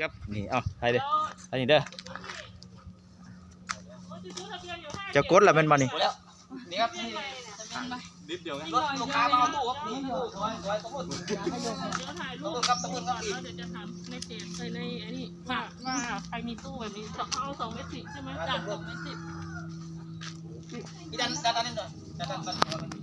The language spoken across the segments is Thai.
ครับนี่เอาไปเด้อไปนี่เด้อจะกดแล้วเป็นบ่นี่หมดแล้วนี่ครับนี่นิดเดียวนะรถลูกค้ามาเอาตู้ครับนี่ตู้สวยสวยตำรวจเดี๋ยวถ่ายรูปตำรวจครับตำรวจครับแล้วเดี๋ยวจะถามในเพจเลยในไอ้นี่ว่าว่าใครมีตู้แบบนี้เขาเอาสองเมตรสิบใช่ไหมจากสองเมตรสิบพี่ดันดันดันนิดหน่อยดันดันดัน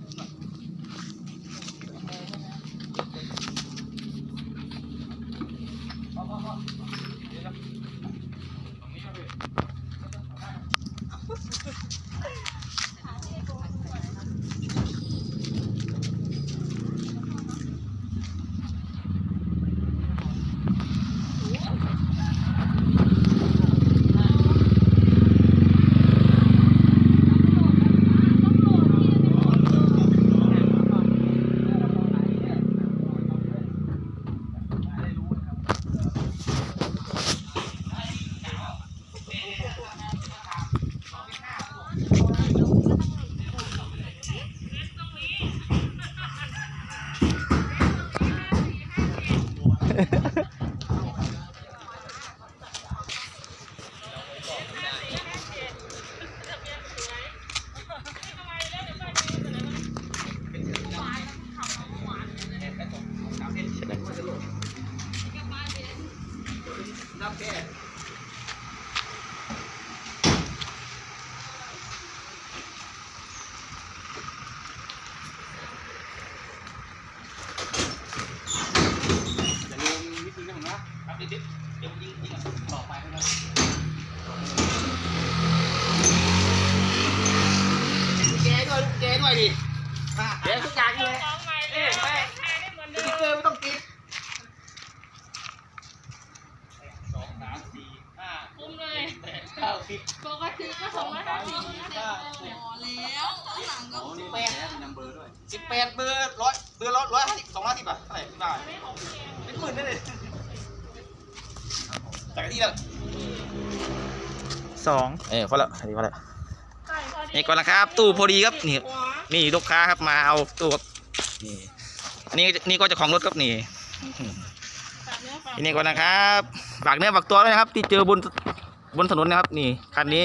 ดันอย่าลืมวิธีนี้ผมนะครับเดี๋ยวเดี๋ยวยิงยิงต่อไปนะครับแกด้วยแกด้วยดิแกทุกอย่างเลยของใหม่เลยแม่ได้เหมือนสเดิติ๊กมเกอร์ไม่ต้องติด สองสามสี่ห้า คุ้มเลย แปดเก้าสิบ ปกติก็สองร้อยห้าสิบนะโอ้นี่แปดนัมเบอร์ด้วยสิบแปดเบอร์ร้อยเบอร์ร้อยร้อยห้าสิบสองร้อยสิบอะเท่าไหร่ที่บ้านเป็นหมื่นได้เลยจากที่แล้วสองเออพอละอันนี้พอละใช่พอดีนี่ก่อนนะครับ ตู้พอดีครับนี่นี่ลูกค้าครับมาเอาตู้ครับนี่อันนี้นี่ก็จะของรถครับนี่นี่ก่อนนะครับฝากเนื้อฝากตัวด้วยนะครับ ที่เจอบน บนถนนนะครับ นี่คันนี้